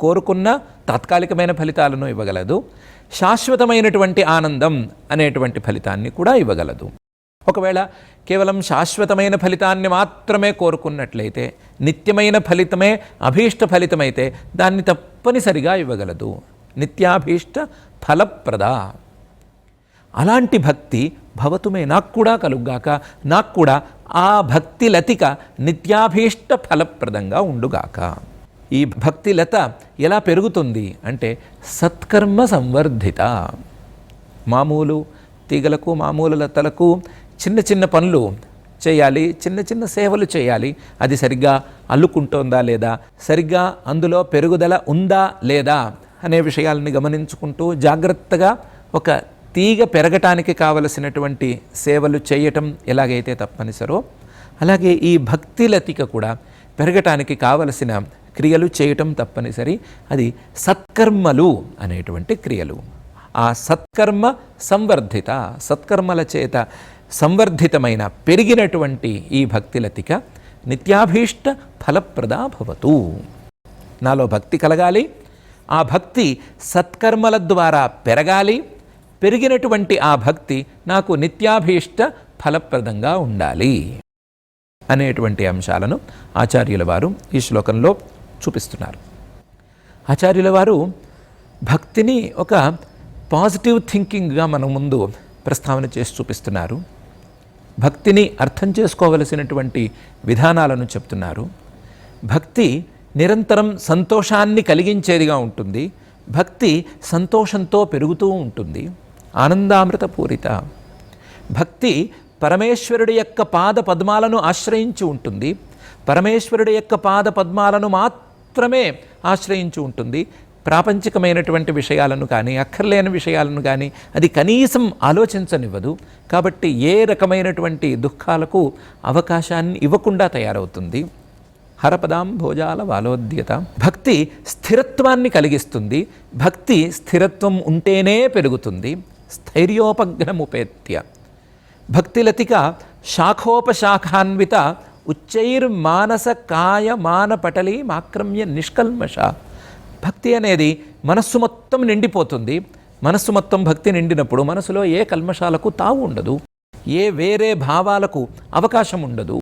కోరుకున్న తాత్కాలికమైన ఫలితాలను ఇవ్వగలదు. శాశ్వతమైనటువంటి ఆనందం అనేటువంటి ఫలితాన్ని కూడా ఇవ్వగలదు. ఒకవేళ కేవలం శాశ్వతమైన ఫలితాన్ని మాత్రమే కోరుకున్నట్లయితే నిత్యమైన ఫలితమే అభీష్ట ఫలితమైతే దాన్ని తప్పనిసరిగా ఇవ్వగలదు. నిత్యాభీష్ట ఫలప్రద. అలాంటి భక్తి భవతుమే. నాకు కూడా కలుగ్గాక నాకు కూడా ఆ భక్తి లతిక నిత్యాభీష్ట ఫలప్రదంగా ఉండుగాక. ఈ భక్తి లత ఎలా పెరుగుతుంది అంటే సత్కర్మ సంవర్ధిత. మామూలు తీగలకు మామూలు లతలకు చిన్న చిన్న పనులు చేయాలి చిన్న చిన్న సేవలు చేయాలి. అది సరిగ్గా అల్లుకుంటోందా లేదా సరిగ్గా అందులో పెరుగుదల ఉందా లేదా అనే విషయాలని గమనించుకుంటూ జాగ్రత్తగా ఒక తీగ పెరగటానికి కావలసినటువంటి సేవలు చేయటం ఎలాగైతే తప్పనిసరో అలాగే ఈ భక్తి లతిక కూడా పెరగటానికి కావలసిన క్రియలు చేయటం తప్పనిసరి. అది సత్కర్మలు అనేటువంటి క్రియలు. ఆ సత్కర్మ సంవర్ధిత సత్కర్మల చేత సంవర్ధితమైన పెరిగినటువంటి ఈ భక్తి లతిక నిత్యాభీష్ట ఫలప్రదా భవతు. నాలో భక్తి కలగాలి. ఆ భక్తి సత్కర్మల ద్వారా పెరగాలి. పెరిగినటువంటి ఆ భక్తి నాకు నిత్యాభీష్ట ఫలప్రదంగా ఉండాలి అనేటువంటి అంశాలను ఆచార్యుల వారు ఈ శ్లోకంలో చూపిస్తున్నారు. ఆచార్యుల వారు భక్తిని ఒక పాజిటివ్ థింకింగ్గా మన ముందు ప్రస్తావన చేసి చూపిస్తున్నారు. భక్తిని అర్థం చేసుకోవలసినటువంటి విధానాలను చెప్తున్నారు. భక్తి నిరంతరం సంతోషాన్ని కలిగించేదిగా ఉంటుంది. భక్తి సంతోషంతో పెరుగుతూ ఉంటుంది. ఆనందామృత పూరిత భక్తి పరమేశ్వరుడి యొక్క పాద పద్మాలను ఆశ్రయించి ఉంటుంది. పరమేశ్వరుడి యొక్క పాద పద్మాలను మాత్రం మాత్రమే ఆశ్రయించి ఉంటుంది. ప్రాపంచికమైనటువంటి విషయాలను కానీ అక్కర్లేని విషయాలను కానీ అది కనీసం ఆలోచించనివ్వదు. కాబట్టి ఏ రకమైనటువంటి దుఃఖాలకు అవకాశాన్ని ఇవ్వకుండా తయారవుతుంది. హరపదాం భోజాల వాలోద్యత. భక్తి స్థిరత్వాన్ని కలిగిస్తుంది. భక్తి స్థిరత్వం ఉంటేనే పెరుగుతుంది. స్థైర్యోపగ్నముపేత్య భక్తిలతిక శాఖోపశాఖాన్విత ఉచ్చైర్మానస కాయ మానపటలి మాక్రమ్య నిష్కల్మష. భక్తి అనేది మనస్సు మొత్తం నిండిపోతుంది. మనస్సు మొత్తం భక్తి నిండినప్పుడు మనసులో ఏ కల్మషాలకు తావు ఉండదు. ఏ వేరే భావాలకు అవకాశం ఉండదు.